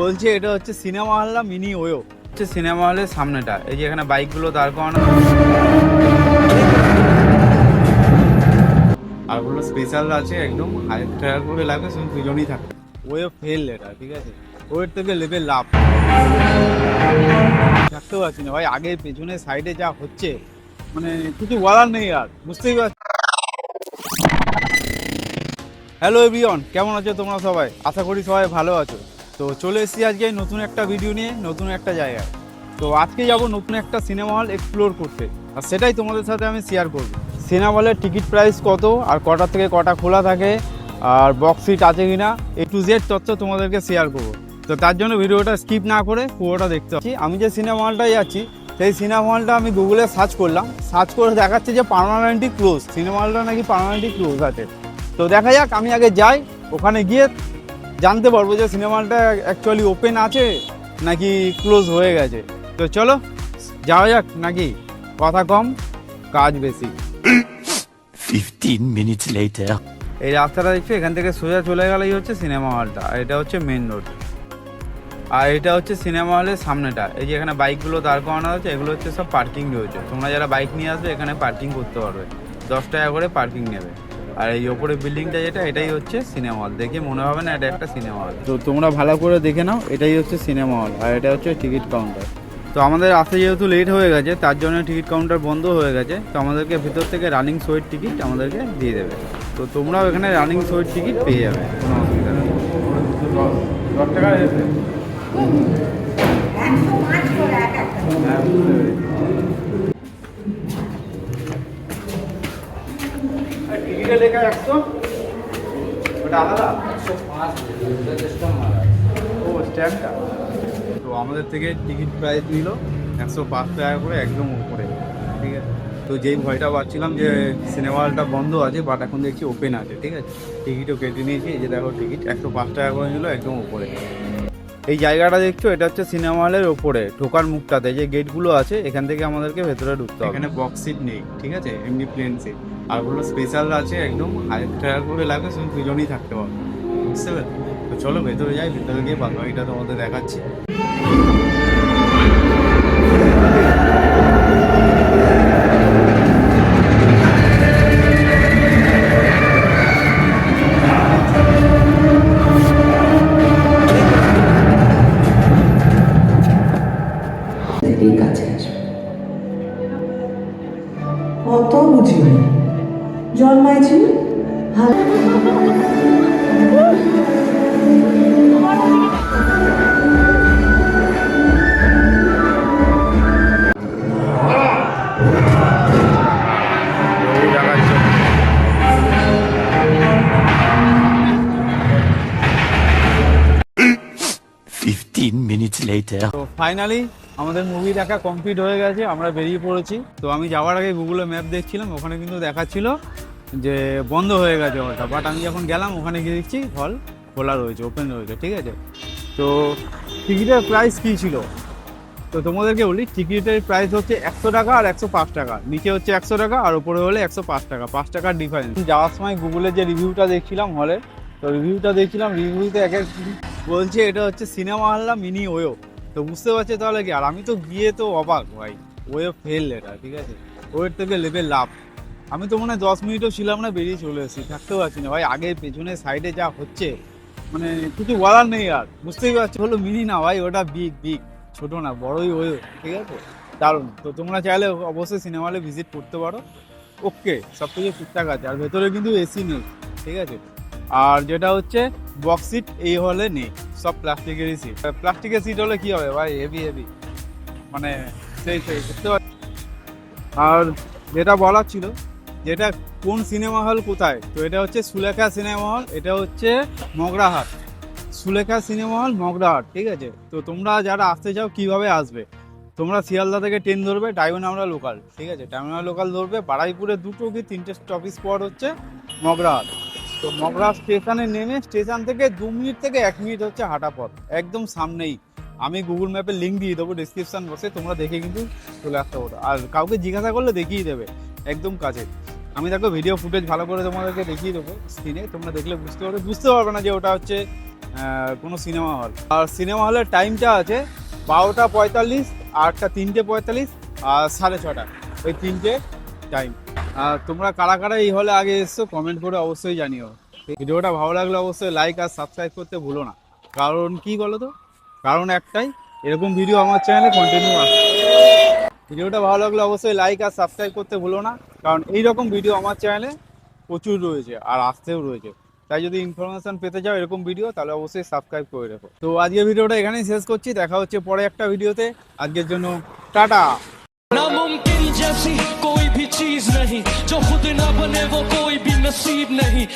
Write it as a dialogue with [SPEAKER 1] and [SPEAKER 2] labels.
[SPEAKER 1] বলছে এটা হচ্ছে সিনেমা হল না মিনি ওয়ো।
[SPEAKER 2] হচ্ছে সিনেমা হলের সামনেটা। এই যে এখানে বাইকগুলো দাঁড় করানো। আর ওগুলো স্পেশাল আছে একদম? হাজার টাকা করে লাগবে, শুধু দুজনই থাকবে।
[SPEAKER 1] ওয়ে ফেল এটা, ঠিক আছে? ওয়ের থেকে লেভেল লাভ থাকতে পারছি না ভাই, আগে পেছনে সাইডে যা হচ্ছে মানে কিছু বলার নেই আর, বুঝতেই পারছি। হ্যালো এভরিওয়ান কেমন আছো তোমরা সবাই? আশা করি সবাই ভালো আছো। তো চলে এসেছি আজকে নতুন একটা ভিডিও নিয়ে, নতুন একটা জায়গায়। তো আজকে যাব নতুন একটা সিনেমা হল এক্সপ্লোর করতে। আর সেটাই তোমাদের সাথে আমি শেয়ার করব। সিনেমা হলের টিকিট প্রাইস কত, আর কটা থেকে কটা খোলা থাকে, আর বক্স সিট আছে কি না এ টু জেড তথ্য তোমাদেরকে শেয়ার করব। তো তার জন্য ভিডিওটা স্কিপ না করে পুরোটা দেখতে পাচ্ছি আমি যে সিনেমা হলটায় যাচ্ছি, সেই সিনেমা হলটা আমি গুগলে সার্চ করলাম। সার্চ করে দেখাচ্ছে যে পার্মানেন্টলি ক্লোজ সিনেমা হলটা নাকি পার্মানেন্টলি ক্লোজ আছে। তো দেখা যাক, আমি আগে যাই, ওখানে গিয়ে জানতে পারব যে সিনেমা হলটা অ্যাকচুয়ালি ওপেন আছে নাকি ক্লোজ হয়ে গেছে। তো চলো যাওয়া যাক নাকি? কথা কম কাজ বেশি।
[SPEAKER 3] 15 minutes later.
[SPEAKER 2] এই রাস্তাটা দেখছ এখান থেকে সোজা চলে গেলেই হচ্ছে সিনেমা হলটা আর এটা হচ্ছে মেন রোড আর এটা হচ্ছে সিনেমা হলের সামনেটা এই যে এখানে বাইকগুলো দাঁড় করানো আছে এগুলো হচ্ছে সব পার্কিং রয়েছে। তোমরা যারা বাইক নিয়ে আসবে এখানে পার্কিং করতে পারবে। দশ টাকা করে পার্কিং নেবে। আর এই ওপরে বিল্ডিংটা যেটা এটাই হচ্ছে সিনেমা হল দেখে মনে হবে না এটা একটা সিনেমা হল
[SPEAKER 1] তো তোমরা ভালো করে দেখে নাও এটাই হচ্ছে সিনেমা হল আর এটা হচ্ছে টিকিট কাউন্টার
[SPEAKER 2] তো আমাদের আসতে যেহেতু লেট হয়ে গেছে তার জন্য টিকিট কাউন্টার বন্ধ হয়ে গেছে তো আমাদেরকে ভিতর থেকে রানিং শোয়ের টিকিট আমাদেরকে দিয়ে দেবে। তো তোমরাও এখানে রানিং শোয়ের টিকিট পেয়ে যাবে কোনো অসুবিধা নেই। টাকা লেখা একশো। ওটা আলাদা? ও, স্ট্যাম্পটা। তো আমাদের থেকে টিকিট প্রাইস নিল একশো পাঁচ টাকা করে, একদম উপরে। ঠিক আছে? তো যেই ভয়টা পাচ্ছিলাম যে সিনেমা হলটা বন্ধ আছে বাট এখন দেখছি ওপেন আছে, ঠিক আছে? টিকিটও কেটে নিয়েছি যে দেখো টিকিট, একশো পাঁচ টাকা করে নিল, একদম উপরে। এই জায়গাটা দেখছ, এটা হচ্ছে সিনেমা হলের ওপরে, ঢোকার মুখটাতে, যে গেটগুলো আছে, এখান থেকে আমাদেরকে ভেতরে ঢুকতে হবে। এখানে বক্স সিট নেই, ঠিক আছে? এমনি প্লেন সিট আরগুলো স্পেশাল আছে একদম হাজার টাকা করে লাগবে, শুধু দুজনই থাকতে পারবে বুঝতে পারলে তো চলো ভেতরে যাই, ভেতরে গিয়ে ভালো বাকিটা তোমাদের দেখাচ্ছি।
[SPEAKER 4] অত বুঝি জন্মাইছি ভালো
[SPEAKER 3] later.
[SPEAKER 1] তো ফাইনালি আমাদের মুভি দেখা কমপ্লিট হয়ে গেছে, আমরা বেরিয়ে পড়েছি। তো আমি যাওয়ার আগে গুগলে ম্যাপ দেখছিলাম, ওখানে কিন্তু দেখাচ্ছিল যে বন্ধ হয়ে গেছে হলটা বাট আমি যখন গেলাম, ওখানে গিয়ে দেখছি হল খোলা রয়েছে ওপেন রয়েছে, ঠিক আছে? তো টিকিটের প্রাইস কী ছিল? তো তোমাদেরকে বলি টিকিটের প্রাইস হচ্ছে একশো টাকা আর একশো পাঁচ টাকা। নিচে হচ্ছে একশো টাকা, আর উপরে হলে একশো পাঁচ টাকা, পাঁচ টাকার ডিফারেন্স যাওয়ার সময় গুগলের যে রিভিউটা দেখছিলাম হলে তো রিভিউটা দেখছিলাম রিভিউতে এক এক বলছে এটা হচ্ছে সিনেমা হল না মিনি ওয়ো। তো বুঝতে পারছে তাহলে কি? আর আমি তো গিয়ে তো অবাক, ভাই। ওয়ে ফেল এটা, ঠিক আছে? ওয়ের থেকে লেভেল লাভ আমি তো মনে হয় দশ মিনিটও ছিলাম না, বেরিয়ে চলে এসেছি। থাকতে পারছি না, ভাই। আগে পেছনে সাইডে যা হচ্ছে মানে কিছু বলার নেই আর। বুঝতেই পারছি? হলো মিনি না, ভাই। ওটা বিগ বিগ ছোট না, বড়ই ওয়ো, ঠিক আছে? দারুণ। তো তোমরা চাইলে অবশ্যই সিনেমা হলে ভিজিট করতে পারো। ওকে, সব কিছু ঠিকঠাক আছে। আর ভেতরে কিন্তু এসি নেই, ঠিক আছে? আর যেটা হচ্ছে বক্স সিট এই হলে নেই। সব প্লাস্টিকেরই সিট প্লাস্টিকের সিট হলে কি হবে ভাই? হেভি হেভি মানে সেই সেই, বুঝতে পারছি? আর যেটা বলার ছিল, যেটা কোন সিনেমা হল কোথায়? তো এটা হচ্ছে সুলেখা সিনেমা হল এটা হচ্ছে মগরাহাট। সুলেখা সিনেমা হল মগরাহাট, ঠিক আছে? তো তোমরা যারা আসতে চাও, কীভাবে আসবে? তোমরা শিয়ালদা থেকে ট্রেন ধরবে ডায়মন্ড আমরা লোকাল ঠিক আছে? ডায়মন্ড লোকাল ধরবে, বারাইপুরে দুটো কি তিনটে স্টপেজ স্পট হচ্ছে মগরাহাট। তো মগরা স্টেশনে নেমে স্টেশন থেকে দু মিনিট থেকে এক মিনিট হচ্ছে হাঁটা পথ। একদম সামনেই। আমি গুগল ম্যাপে লিঙ্ক দিয়ে দেবো ডিসক্রিপশন বসে তোমরা দেখে কিন্তু চলে আসতে পারো। আর কাউকে জিজ্ঞাসা করলে দেখিয়ে দেবে, একদম কাছে। আমি দেখো ভিডিও ফুটেজ ভালো করে তোমাদেরকে দেখিয়ে দেবো স্ক্রিনে তোমরা দেখলে বুঝতে পারবে। বুঝতে পারবে না যে ওটা হচ্ছে কোনো সিনেমা হল আর সিনেমা হলের টাইমটা আছে বারোটা পঁয়তাল্লিশ, আটটা তিনটে পঁয়তাল্লিশ, আর সাড়ে ছটা। ওই তিনটে টাইম আর তোমরা কারা কারা এই হলে আগে এসছো কমেন্ট করে অবশ্যই জানিও। ভিডিওটা ভালো লাগলে অবশ্যই লাইক আর সাবস্ক্রাইব করতে ভুলো না। কারণ কি বলো তো কারণ একটাই, এরকম ভিডিও আমার চ্যানেলে কন্টিনিউ আসে ভিডিওটা ভালো লাগলে অবশ্যই লাইক আর সাবস্ক্রাইব করতে ভুলো না, কারণ এই রকম ভিডিও আমার চ্যানেলে প্রচুর রয়েছে আর আসতেও রয়েছে। তাই যদি ইনফরমেশন পেতে চাও এরকম ভিডিও তাহলে অবশ্যই সাবস্ক্রাইব করে রেখো। তো আজকের ভিডিওটা এখানেই শেষ করছি, দেখা হচ্ছে পরে একটা ভিডিওতে। আজকের জন্য টাটা।
[SPEAKER 5] चीज़ नहीं। जो खुद ना बने वो कोई भी नसीब नहीं।